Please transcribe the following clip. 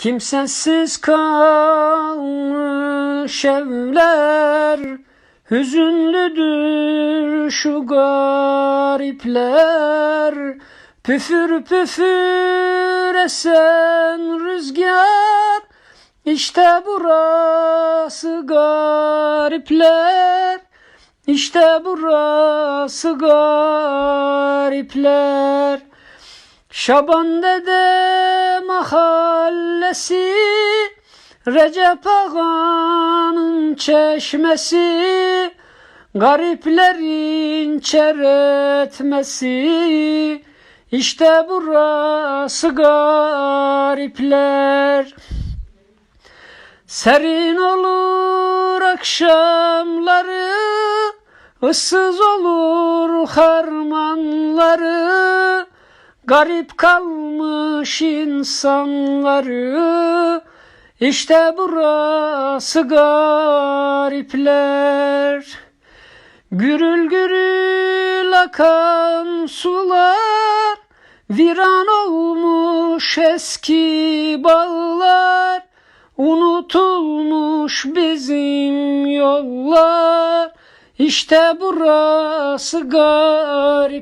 Kimsesiz kalmış evler Hüzünlüdür şu garipler. Püfür püfür esen rüzgar İşte burası garipler. İşte burası garipler Şaban Dede mahallesi Recep Ağa'nın çeşmesi Gariplerin çeretmesi. İşte burası garipler. Serin olur akşamları ıssız olur harmanları Garip kalmış insanları. İşte burası garipler. Gürül gürül akan sular. Viran olmuş eski bağlar Unutulmuş bizim yollar. İşte burası garipler